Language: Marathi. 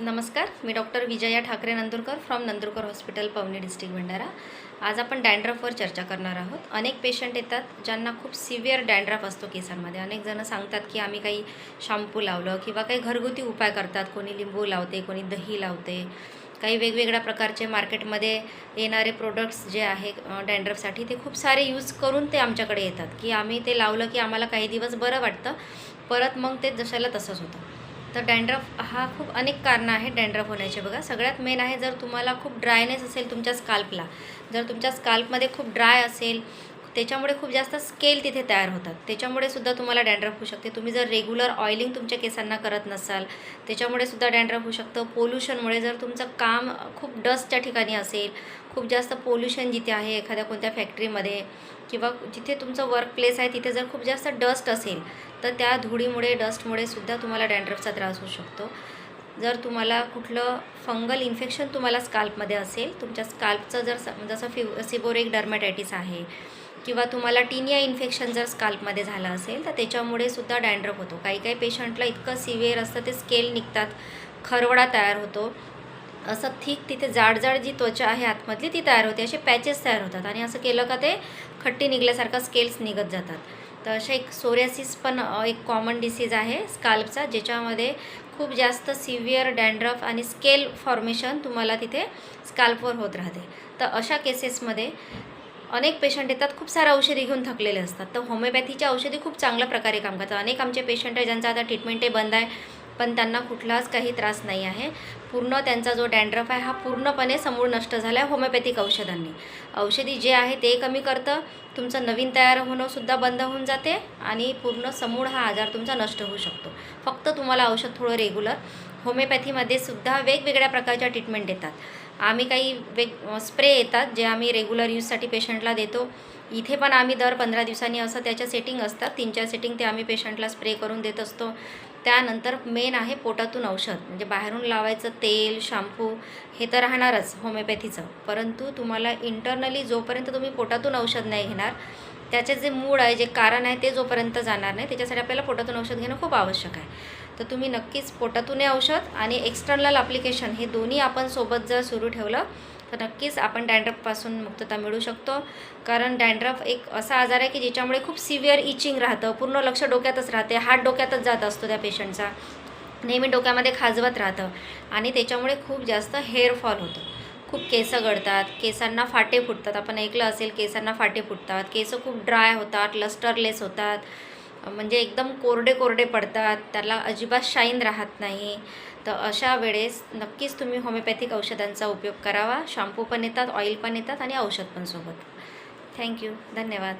नमस्कार मी doctor Vijaya Thackeray Nandurkar from Nandurkar hospital Pawni district Bhandara. आज आपण डॅन्ड्रफवर चर्चा करणार आहोत. अनेक पेशंट येतात ज्यांना खूप सिव्हिअर डॅन्ड्रफ असतो केसांमध्ये. अनेक जणं सांगतात की आम्ही काही शॅम्पू लावलं किंवा काही घरगुती उपाय करतात. कोणी लिंबू लावते कोणी दही लावते. काही वेगवेगळ्या प्रकारचे मार्केटमध्ये येणारे प्रोडक्ट्स जे आहे डॅन्ड्रफसाठी ते खूप सारे यूज करून ते आमच्याकडे येतात. की आम्ही ते लावलं की आम्हाला काही दिवस बरं वाटतं. परत मग ते जशाला तसंच होतं. तर डँड्रफ हा खूप अनेक कारणं आहेत डँड्रफ होण्याचे. बघा सगळ्यात मेन आहे जर तुम्हाला खूप ड्रायनेस असेल तुमच्या स्काल्पला जर तुमच्या स्काल्पमध्ये खूप ड्राय असेल त्याच्यामुळे खूप जास्त स्केल तिथे तयार होतात. त्याच्यामुळे सुद्धा तुम्हाला डॅन्ड्रफ होऊ शकते. तुम्ही जर रेग्युलर ऑइलिंग तुमच्या केसांना करत नसाल त्याच्यामुळे सुद्धा डॅन्ड्रफ होऊ शकतं. पोल्युशनमुळे जर तुमचं काम खूप डस्टच्या ठिकाणी असेल खूप जास्त पोल्युशन जिथे आहे एखाद्या कोणत्या फॅक्टरीमध्ये किंवा जिथे तुमचं वर्क प्लेस आहे तिथे जर खूप जास्त डस्ट असेल तर त्या धुळीमुळे डस्टमुळे सुद्धा तुम्हाला डॅन्ड्रफचा त्रास होऊ शकतो. जर तुम्हाला कुठलं फंगल इन्फेक्शन तुम्हाला स्काल्पमध्ये असेल तुमच्या स्काल्पचं जर स- जसं फि सिबोरिक डर्मॅटायटिस आहे किंवा तुम्हाला टिनिया इन्फेक्शन जर स्काल्पमध्ये झालं असेल तर त्याच्यामुळे सुद्धा डॅन्ड्रफ होतो. काही काही पेशंटला इतकं सिव्हिअर असतं ते स्केल निघतात खरवडा तयार होतो. असं थिक तिथे जाडजाड जी त्वचा आहे आतमधली ती तयार होते. असे पॅचेस तयार होतात आणि असं केलं का ते खट्टी निघल्यासारखं स्केल्स निघत जातात. तर अशा एक सोरियासिस पण एक कॉमन डिसीज आहे स्काल्पचा ज्याच्यामध्ये खूप जास्त सिव्हिअर डॅन्ड्रफ आणि स्केल फॉर्मेशन तुम्हाला तिथे स्काल्पवर होत राहते. तर अशा केसेसमध्ये अनेक पेशंट येतात खूप साऱ्या औषधी घेऊन थकलेले असतात. तर होमिओपॅथीच्या औषधी खूप चांगल्या प्रकारे काम करतात. अनेक आमचे पेशंट आहे ज्यांचा आता ट्रीटमेंट बंद आहे. पण त्यांना कुठलाच काही त्रास नाही आहे. पूर्ण त्यांचा जो डॅन्ड्रफ आहे हा पूर्णपणे समूळ नष्ट झाला आहे होमिओपॅथिक औषधांनी. औषधी जे आहे ते कमी करतं तुमचं नवीन तयार होणंसुद्धा बंद होऊन जाते आणि पूर्ण समूळ हा आजार तुमचा नष्ट होऊ शकतो. फक्त तुम्हाला औषध थोडं रेग्युलर होमिओपॅथीमध्ये सुद्धा वेगवेगळ्या प्रकारच्या ट्रीटमेंट देतात. आम्ही काही वेग स्प्रे येतात जे आम्ही रेग्युलर यूजसाठी पेशंटला देतो. इथे पण आम्ही दर पंधरा दिवसांनी असं त्याच्या सेटिंग असतात. तीन चार सेटिंग ते आम्ही पेशंटला स्प्रे करून देत असतो. त्यानंतर मेन आहे पोटातून औषध. म्हणजे बाहेरून लावायचं तेल शॅम्पू हे तर राहणारच होमिओपॅथीचं परंतु तुम्हाला इंटरनली जोपर्यंत तुम्ही पोटातून औषध नाही घेणार त्याचे जे मूळ आहे जे कारण आहे ते जोपर्यंत जाणार नाही त्याच्यासाठी आपल्याला पोटातून औषध घेणं खूप आवश्यक आहे. तर तुम्ही नक्कीच पोटातून औषध आणि एक्सटर्नल ॲप्लिकेशन हे दोन्ही आपण सोबत जर सुरू ठेवलं तर नक्कीच आपण डँड्रफपासून मुक्तता मिळू शकतो. कारण डँड्रफ एक असा आजार आहे की ज्याच्यामुळे खूप सिव्हिअर इचिंग राहतं पूर्ण लक्ष डोक्यातच राहते हात डोक्यातच जात असतो त्या पेशंटचा नेहमी डोक्यामध्ये खाजवत राहतं आणि त्याच्यामुळे खूप जास्त हेअर फॉल होतो. खूप केस गळतात केसांना फाटे फुटतात. आपण ऐकलं असेल केसांना फाटे फुटतात केस खूप ड्राय होतात लस्टरलेस होतात. म्हणजे एकदम कोरडे कोरडे पडतात. त्याला अजिबात शाईन राहत नाही. तर अशा वेळेस नक्कीच तुम्ही होमिओपॅथिक औषधांचा उपयोग करावा. शॅम्पू पण येतात ऑइल पण येतात आणि औषध पण सोबत. थँक्यू धन्यवाद.